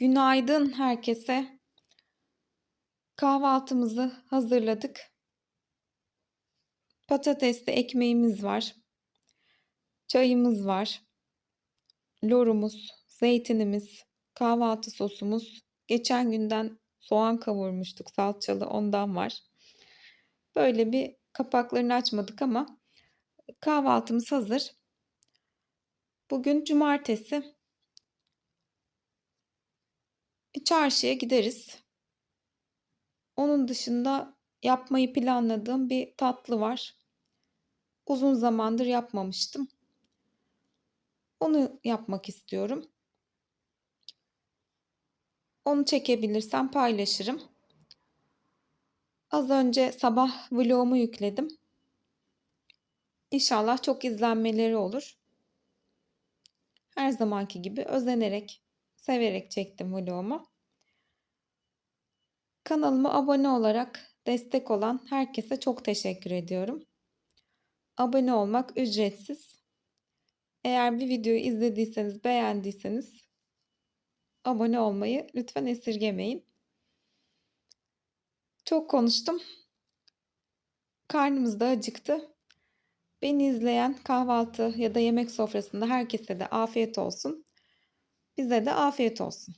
Günaydın herkese. Kahvaltımızı hazırladık. Patatesli ekmeğimiz var. Çayımız var. Lorumuz, zeytinimiz, kahvaltı sosumuz. Geçen günden soğan kavurmuştuk salçalı ondan var. Böyle bir kapaklarını açmadık ama kahvaltımız hazır. Bugün cumartesi. Çarşıya gideriz. Onun dışında yapmayı planladığım bir tatlı var. Uzun zamandır yapmamıştım. Onu yapmak istiyorum. Onu çekebilirsem paylaşırım. Az önce sabah vlogumu yükledim. İnşallah çok izlenmeleri olur. Her zamanki gibi özenerek, severek çektim vlogumu. Kanalıma abone olarak destek olan herkese çok teşekkür ediyorum. Abone olmak ücretsiz. Eğer bir videoyu izlediyseniz, beğendiyseniz abone olmayı lütfen esirgemeyin. Çok konuştum. Karnımız da acıktı. Beni izleyen kahvaltı ya da yemek sofrasında herkese de afiyet olsun. Bize de afiyet olsun.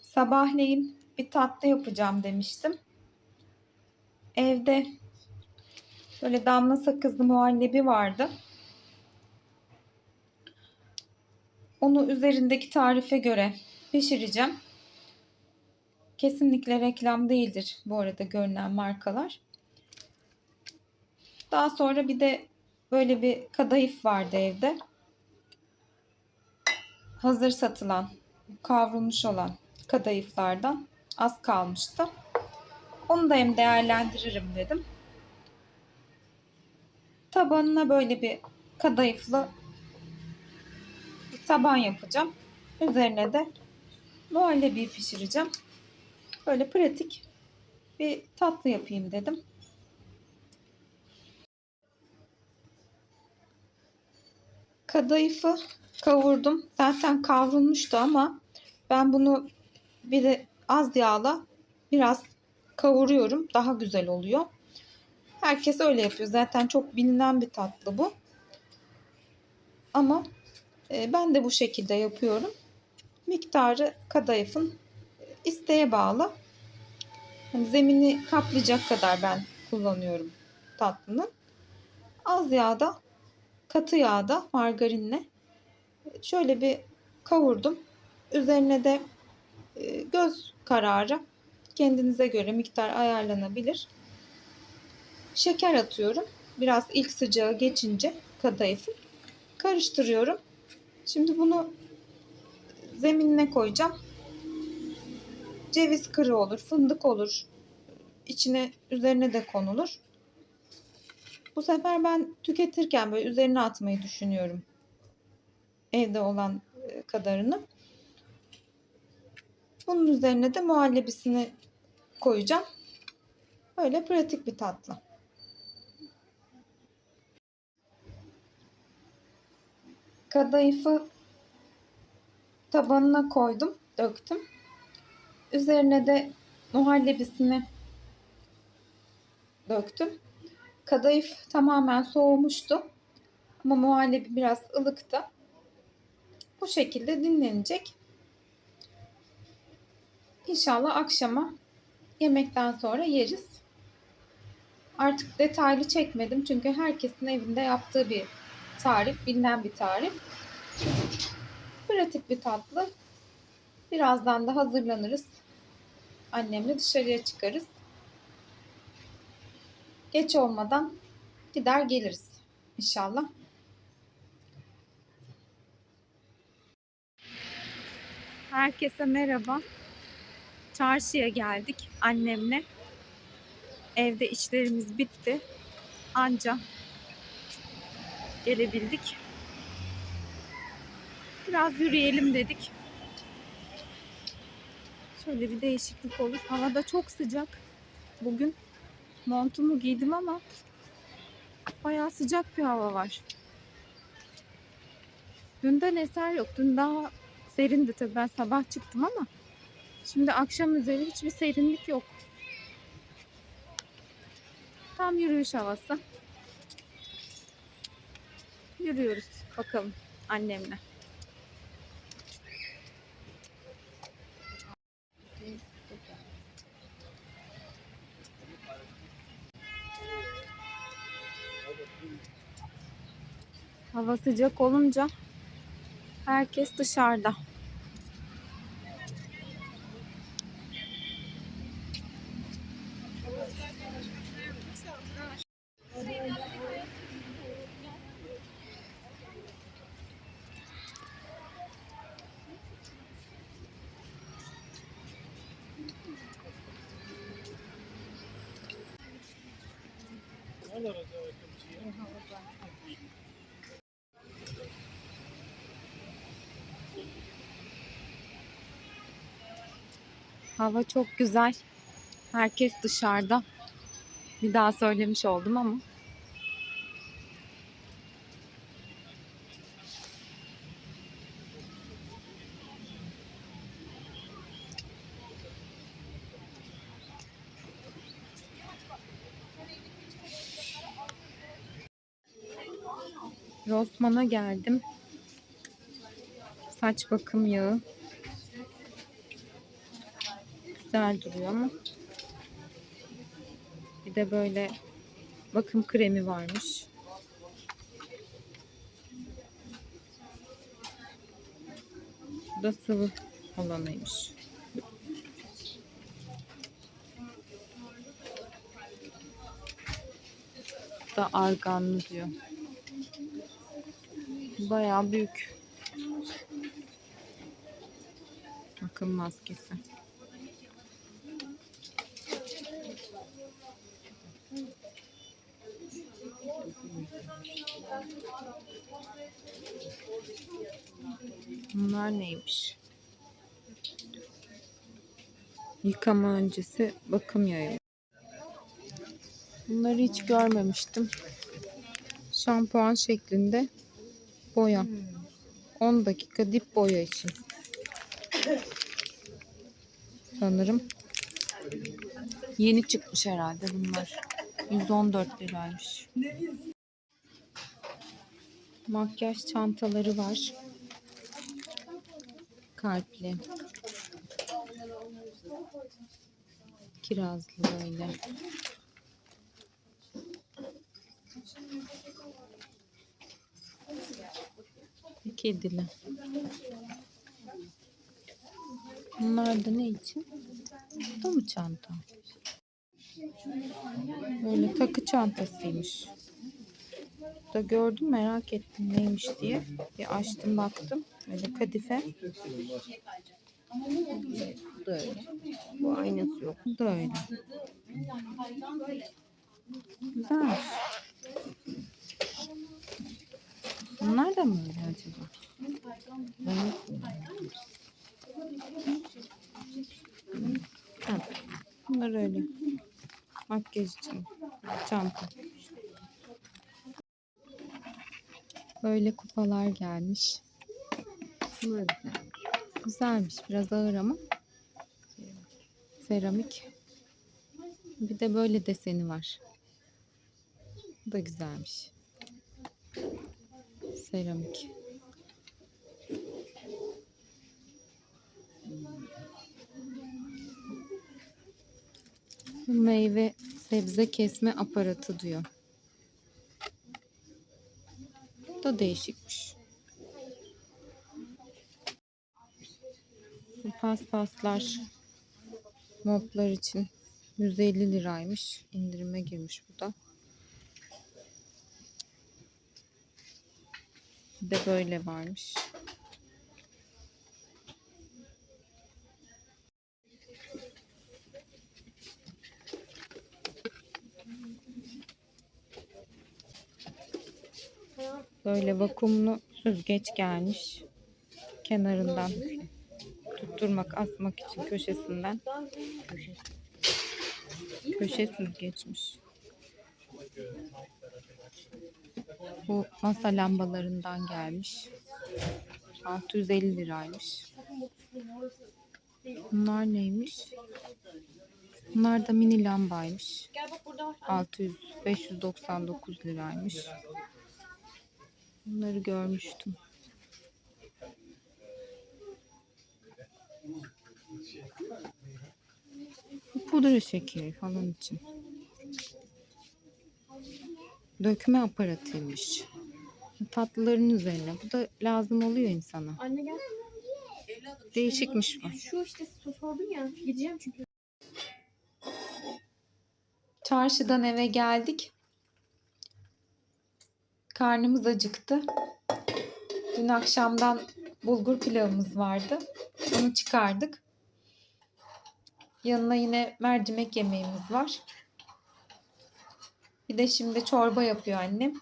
Sabahleyin bir tatlı yapacağım demiştim. Evde böyle damla sakızlı muhallebi vardı. Onu üzerindeki tarife göre pişireceğim. Kesinlikle reklam değildir bu arada görünen markalar. Daha sonra bir de böyle bir kadayıf vardı evde. Hazır satılan, kavrulmuş olan kadayıflardan az kalmıştı. Onu da hem değerlendiririm dedim. Tabanına böyle bir kadayıflı bir taban yapacağım. Üzerine de muhallebi pişireceğim. Böyle pratik bir tatlı yapayım dedim. Kadayıfı kavurdum. Zaten kavrulmuştu ama ben bunu bir de az yağla biraz kavuruyorum. Daha güzel oluyor. Herkes öyle yapıyor. Zaten çok bilinen bir tatlı bu. Ama e, ben de bu şekilde yapıyorum. Miktarı kadayıfın isteğe bağlı. Yani zemini kaplayacak kadar ben kullanıyorum tatlının. Az yağda, katı yağda margarinle şöyle bir kavurdum. Üzerine de e, göz kararı kendinize göre miktar ayarlanabilir. Şeker atıyorum. Biraz ilk sıcağı geçince kadayıfı karıştırıyorum. Şimdi bunu zeminine koyacağım. Ceviz kırı olur, fındık olur. İçine üzerine de konulur. Bu sefer ben tüketirken böyle üzerine atmayı düşünüyorum. Evde olan e, kadarını. Bunun üzerine de muhallebisini koyacağım. Böyle pratik bir tatlı. Kadayıfı tabanına koydum, döktüm. Üzerine de muhallebisini döktüm. Kadayıf tamamen soğumuştu. Ama muhallebi biraz ılıktı. Bu şekilde dinlenecek. İnşallah akşama yemekten sonra yeriz. Artık detaylı çekmedim çünkü herkesin evinde yaptığı bir tarif, bilinen bir tarif. Pratik bir tatlı. Birazdan da hazırlanırız. Annemle dışarıya çıkarız. Geç olmadan gider geliriz inşallah. Herkese merhaba. Çarşıya geldik annemle. Evde işlerimiz bitti. Anca gelebildik. Biraz yürüyelim dedik. Şöyle bir değişiklik olur. Hava da çok sıcak. Bugün montumu giydim ama bayağı sıcak bir hava var. Dünden eser yok. Dün daha serindi tabii ben sabah çıktım ama şimdi akşam üzeri hiçbir serinlik yok. Tam yürüyüş havası. Yürüyoruz bakalım annemle. Hava sıcak olunca herkes dışarıda. Hava çok güzel. Herkes dışarıda. Bir daha söylemiş oldum ama. Rossmann'a geldim. Saç bakım yağı. Güzel duruyor ama. Bir de böyle bakım kremi varmış. Bu da sıvı olanıymış. Da arganlı diyor. Bayağı büyük. Bakım maskesi. Bunlar neymiş? Yıkama öncesi bakım yağı. Bunları hiç görmemiştim. Şampuan şeklinde boya. 10 dakika dip boya için. Sanırım. Yeni çıkmış herhalde bunlar. 114 liraymış. Makyaj çantaları var. Kalpli. Kirazlı böyle. Kedili. Bunlar da ne için? Bu da mı çanta? Böyle takı çantasıymış. Da gördüm merak ettim neymiş diye. Bir açtım baktım. Böyle kadife. Bu da öyle. Bu aynası yok. Bu da öyle. Güzelmiş. Bunlar da mı öyle acaba? Ha, Bunlar öyle. Makyaj için. Çanta. Böyle kupalar gelmiş. Bunlar güzel. Güzelmiş. Biraz ağır ama. Seramik. Bir de böyle deseni var. Bu da güzelmiş. Seramik. Meyve sebze kesme aparatı diyor. Bu da değişikmiş. Bu paspaslar moplar için 150 liraymış. İndirime girmiş bu da. Bir de böyle varmış. Böyle vakumlu süzgeç gelmiş. Kenarından tutturmak, asmak için köşesinden. Köşe süzgeçmiş. Bu masa lambalarından gelmiş. 650 liraymış. Bunlar neymiş? Bunlar da mini lambaymış. 600 599 liraymış. Bunları görmüştüm. Bu pudra şekeri falan için. Dökme aparatıymış. Tatlıların üzerine. Bu da lazım oluyor insana. Anne gel. Değişikmiş bu. Şu işte sordum ya. Gideceğim çünkü. Çarşıdan eve geldik. Karnımız acıktı. Dün akşamdan bulgur pilavımız vardı. Onu çıkardık. Yanına yine mercimek yemeğimiz var. Bir de şimdi çorba yapıyor annem.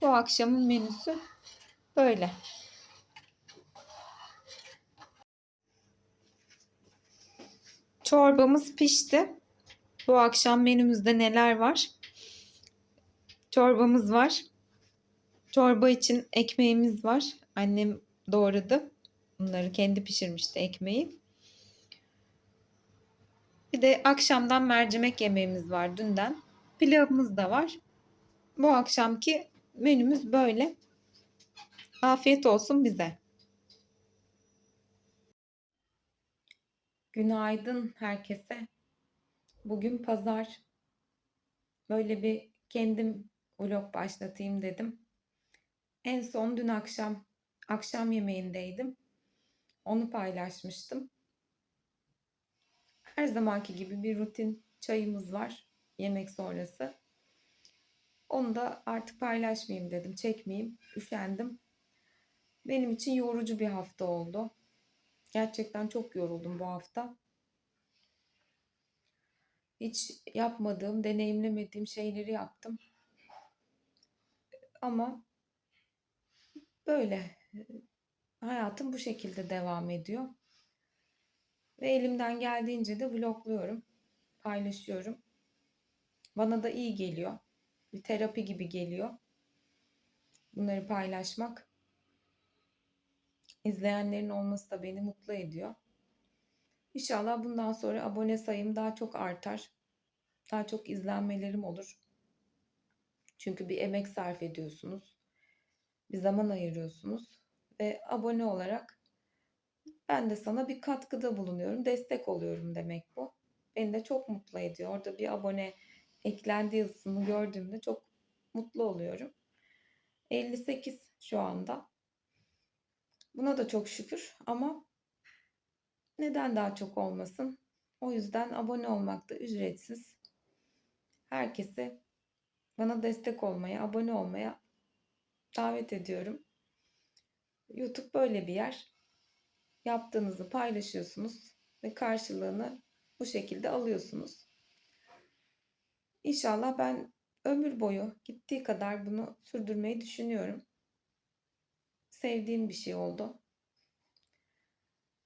Bu akşamın menüsü böyle. Çorbamız pişti. Bu akşam menümüzde neler var? Çorbamız var. Çorba için ekmeğimiz var. Annem doğradı. Bunları kendi pişirmişti ekmeği. Bir de akşamdan mercimek yemeğimiz var dünden. Pilavımız da var. Bu akşamki menümüz böyle. Afiyet olsun bize. Günaydın herkese. Bugün pazar. Böyle bir kendim vlog başlatayım dedim. En son dün akşam akşam yemeğindeydim. Onu paylaşmıştım. Her zamanki gibi bir rutin çayımız var yemek sonrası. Onu da artık paylaşmayayım dedim, çekmeyeyim, üşendim. Benim için yorucu bir hafta oldu. Gerçekten çok yoruldum bu hafta. Hiç yapmadığım, deneyimlemediğim şeyleri yaptım. Ama böyle hayatım bu şekilde devam ediyor. Ve elimden geldiğince de vlogluyorum, paylaşıyorum. Bana da iyi geliyor. Bir terapi gibi geliyor. Bunları paylaşmak. İzleyenlerin olması da beni mutlu ediyor. İnşallah bundan sonra abone sayım daha çok artar. Daha çok izlenmelerim olur. Çünkü bir emek sarf ediyorsunuz. Bir zaman ayırıyorsunuz. Ve abone olarak ben de sana bir katkıda bulunuyorum. Destek oluyorum demek bu. Beni de çok mutlu ediyor. Orada bir abone eklendi yazısını gördüğümde çok mutlu oluyorum. 58 şu anda. Buna da çok şükür ama neden daha çok olmasın? O yüzden abone olmak da ücretsiz. Herkese bana destek olmaya, abone olmaya davet ediyorum. YouTube böyle bir yer. Yaptığınızı paylaşıyorsunuz ve karşılığını bu şekilde alıyorsunuz. İnşallah ben ömür boyu gittiği kadar bunu sürdürmeyi düşünüyorum. Sevdiğim bir şey oldu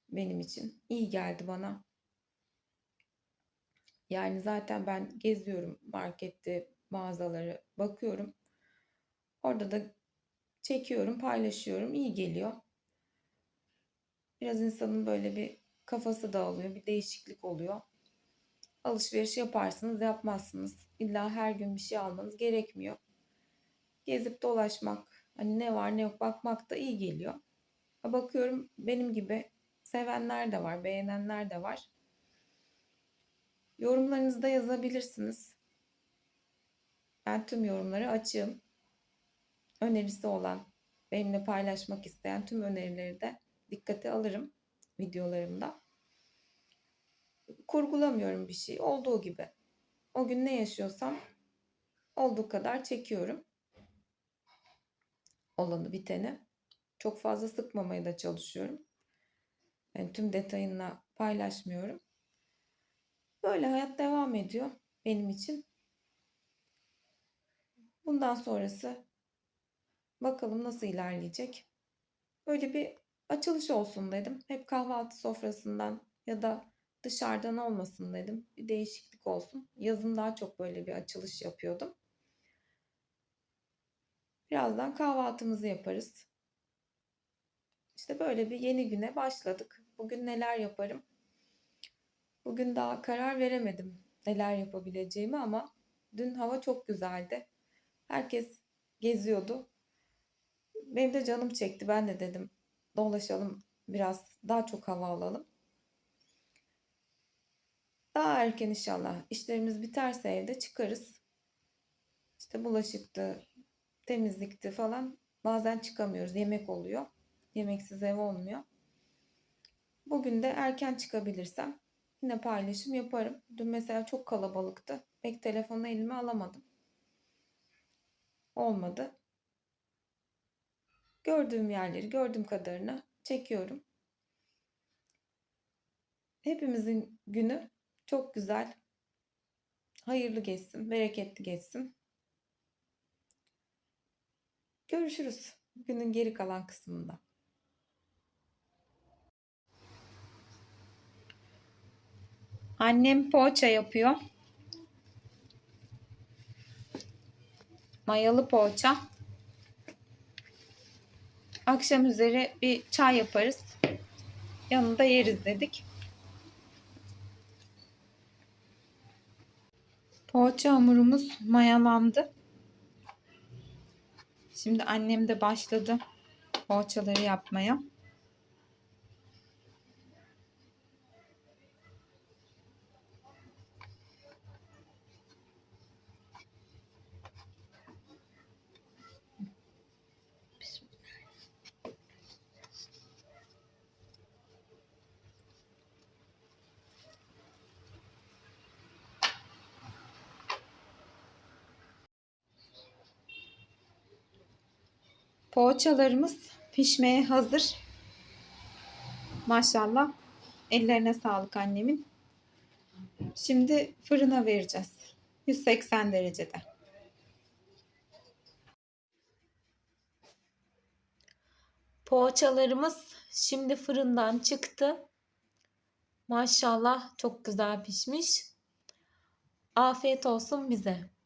benim için. İyi geldi bana. Yani zaten ben geziyorum markette mağazaları bakıyorum. Orada da çekiyorum, paylaşıyorum. İyi geliyor. Biraz insanın böyle bir kafası dağılıyor, bir değişiklik oluyor. Alışveriş yaparsınız, yapmazsınız. İlla her gün bir şey almanız gerekmiyor. Gezip dolaşmak, hani ne var ne yok bakmak da iyi geliyor. Bakıyorum benim gibi sevenler de var, beğenenler de var. Yorumlarınızı da yazabilirsiniz. Ben tüm yorumları açığım. Önerisi olan, benimle paylaşmak isteyen tüm önerileri de dikkate alırım videolarımda. Kurgulamıyorum bir şey. Olduğu gibi. O gün ne yaşıyorsam olduğu kadar çekiyorum. Olanı biteni. Çok fazla sıkmamaya da çalışıyorum. Yani tüm detayını paylaşmıyorum. Böyle hayat devam ediyor benim için. Bundan sonrası bakalım nasıl ilerleyecek. Böyle bir açılış olsun dedim. Hep kahvaltı sofrasından ya da dışarıdan olmasın dedim. Bir değişiklik olsun. Yazın daha çok böyle bir açılış yapıyordum. Birazdan kahvaltımızı yaparız. İşte böyle bir yeni güne başladık. Bugün neler yaparım? Bugün daha karar veremedim neler yapabileceğimi ama dün hava çok güzeldi. Herkes geziyordu. Benim de canım çekti. Ben de dedim dolaşalım biraz daha çok hava alalım. Daha erken inşallah işlerimiz biterse evde çıkarız. İşte bulaşıktı, temizlikti falan. Bazen çıkamıyoruz. Yemek oluyor. Yemeksiz ev olmuyor. Bugün de erken çıkabilirsem yine paylaşım yaparım. Dün mesela çok kalabalıktı. Pek telefonu elime alamadım. Olmadı. Gördüğüm yerleri, gördüğüm kadarını çekiyorum. Hepimizin günü çok güzel, hayırlı geçsin, bereketli geçsin. Görüşürüz günün geri kalan kısmında. Annem poğaça yapıyor. Mayalı poğaça. Akşam üzeri bir çay yaparız. Yanında yeriz dedik. Poğaça hamurumuz mayalandı. Şimdi annem de başladı poğaçaları yapmaya. Poğaçalarımız pişmeye hazır. Maşallah. Ellerine sağlık annemin. Şimdi fırına vereceğiz. 180 derecede. Poğaçalarımız şimdi fırından çıktı. Maşallah çok güzel pişmiş. Afiyet olsun bize.